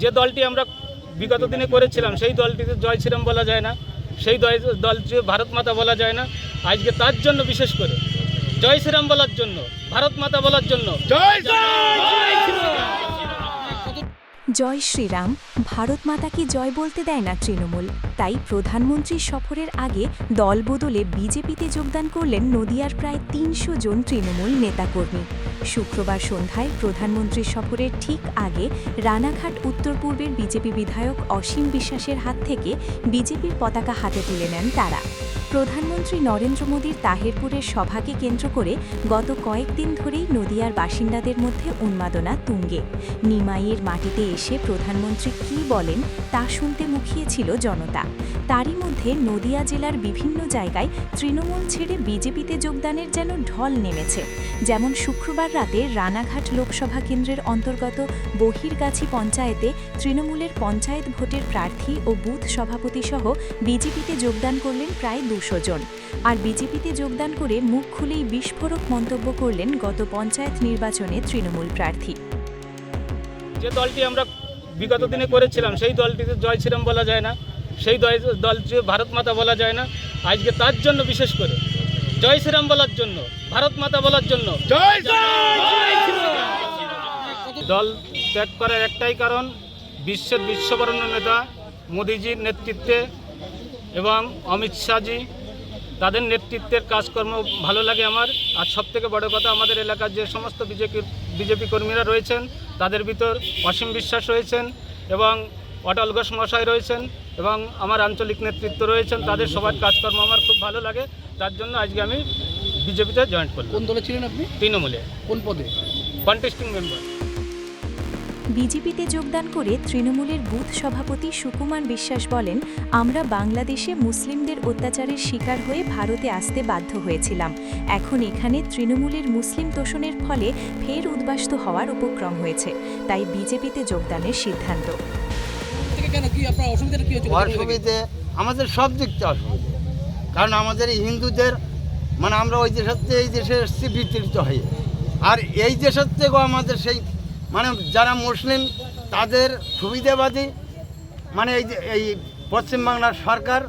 যে দলটি আমরা বিগত দিনে করেছিলাম সেই দলটিতে জয় শ্রীরাম বলা যায় না সেই দল- দলটি ভারত মাতা বলা যায় না। আজকে তার জন্য বিশেষ করে জয় শ্রীরাম বলার জন্য ভারত মাতা বলার জন্য। জয় শ্রীরাম, ভারত মাতাকে জয় বলতে দেয় না তৃণমূল? তাই প্রধানমন্ত্রীর সফরের আগে দল বদলে বিজেপিতে যোগদান করলেন নদিয়ার প্রায় তিনশো জন তৃণমূল নেতাকর্মী। শুক্রবার সন্ধ্যায় প্রধানমন্ত্রীর সফরের ঠিক আগে রানাঘাট উত্তর পূর্বের বিজেপি বিধায়ক অসীম বিশ্বাসের হাত থেকে বিজেপির পতাকা হাতে তুলে নেন তারা। প্রধানমন্ত্রী নরেন্দ্র মোদীর তাহেরপুরের সভাকে কেন্দ্র করে গত কয়েকদিন ধরেই নদিয়ার বাসিন্দাদের মধ্যে উন্মাদনা তুঙ্গে। নিমাইয়ের মাটিতে এসে প্রধানমন্ত্রী কি বলেন তা শুনতে মুখিয়েছিল জনতা। তারই মধ্যে নদিয়া জেলার বিভিন্ন জায়গায় তৃণমূল ছেড়ে বিজেপিতে যোগদানের যেন ঢল নেমেছে। যেমন শুক্রবার রাতে রানাঘাট লোকসভা কেন্দ্রের অন্তর্গত বহিরগাছি পঞ্চায়েতে তৃণমূলের পঞ্চায়েত ভোটের প্রার্থী ও বুথ সভাপতিসহ বিজেপিতে যোগদান করলেন প্রায় দুশো জন আর বিজেপিতে যোগদান করে মুখ খুলেই বিস্ফোরক মন্তব্য করলেন গত পঞ্চায়েত নির্বাচনে তৃণমূল প্রার্থী। যে দলটি আমরা বিগত দিনে করেছিলাম সেই দলটিতে জয় শ্রীরাম বলা যায় না সেই দল- দলটি ভারত মাতা বলা যায় না আজকে তার জন্য বিশেষ করে জয় শ্রীরাম বলার জন্য ভারত মাতা বলার জন্য দল ত্যাগ করার একটাই কারণ বিশ্বের বিশ্ববরণ্য নেতা মোদিজির নেতৃত্বে এবং অমিত শাহজি তাদের নেতৃত্বের কাজকর্ম ভালো লাগে আমার। আর সবথেকে বড় কথা আমাদের এলাকার যে সমস্ত বিজেপি বিজেপি কর্মীরা রয়েছেন তাদের ভিতর অসীম বিশ্বাস রয়েছেন এবং অটল ঘোষ মশাই রয়েছেন এবং আমার আঞ্চলিক নেতৃত্ব রয়েছেন। তাদের সবার কাজকর্ম আমার খুব ভালো লাগে। তার জন্য আজকে আমি বিজেপিতে জয়েন করলাম। কোন দলে ছিলেন আপনি? তৃণমূলে। কোন পদে? Contesting member. বিজেপিতে যোগদান করে তৃণমূলের বুথ সভাপতি সুকুমার বিশ্বাস বলেন আমরা বাংলাদেশে মুসলিমদের অত্যাচারের শিকার হয়ে ভারতে আসতে বাধ্য হয়েছিলাম। এখন এখানে তৃণমূলের মুসলিম তোষণের ফলে ফের উদ্বাস্ত হওয়ার উপক্রম হয়েছে। তাই বিজেপিতে যোগদানের সিদ্ধান্ত। অসুবিধে আমাদের সব দিক থেকে অসুবিধে। কারণ আমাদের এই হিন্দুদের মানে আমরা ওই দেশের এই দেশে এসেছি বিতরিত হয়ে। আর এই দেশের থেকেও আমাদের সেই মানে যারা মুসলিম তাদের সুবিধাবাদী। মানে এই যে এই পশ্চিমবাংলার সরকার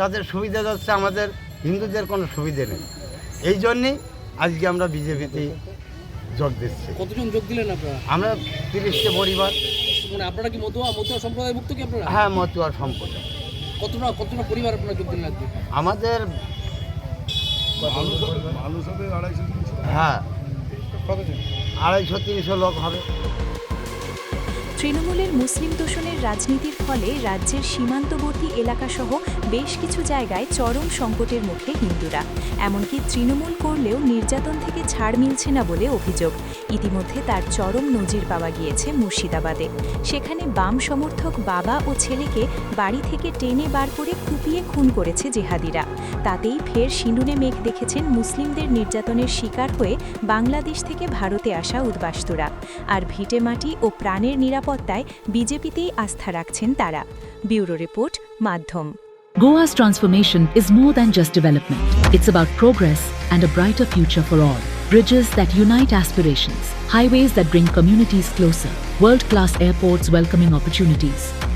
তাদের সুবিধা যাচ্ছে আমাদের হিন্দুদের কোনো সুবিধে নেই। এই জন্যেই আজকে আমরা বিজেপিতে যোগ দিচ্ছি। কতজন যোগ দিলেন আপনারা? আমরা তিরিশটা পরিবার। মানে আপনারা কি মতুয়া মতুয়া সম্প্রদায় মুক্ত কি আপনারা? হ্যাঁ মতুয়ার সম্পদ কতটা কতটা পরিবার আপনারা যোগ দিলেন আজকে? আমাদের হ্যাঁ। আড়াইশো তিনশো লোক হবে। তৃণমূলের মুসলিম তোষণের রাজনীতির ফলে রাজ্যের সীমান্তবর্তী এলাকাসহ বেশ কিছু জায়গায় চরম সংকটের মুখে হিন্দুরা। এমনকি তৃণমূল করলেও নির্যাতন থেকে ছাড় মিলছে না বলে অভিযোগ। ইতিমধ্যে তার চরম নজির পাওয়া গিয়েছে মুর্শিদাবাদে। সেখানে বাম সমর্থক বাবা ও ছেলেকে বাড়ি থেকে টেনে বার করে কুপিয়ে খুন করেছে জেহাদিরা। তাতেই ফের সিঁদুরে মেঘ দেখেছেন মুসলিমদের নির্যাতনের শিকার হয়ে বাংলাদেশ থেকে ভারতে আসা উদ্বাস্তুরা। আর ভিটে মাটি ও প্রাণের নিরাপত্তায় বিজেপিতেই আস্থা রাখছেন তারা ব্যুরো রিপোর্ট মাধ্যম Goa's transformation is more than just development. It's about progress and a brighter future for all. Bridges that unite aspirations, highways that bring communities closer, world class airports welcoming opportunities.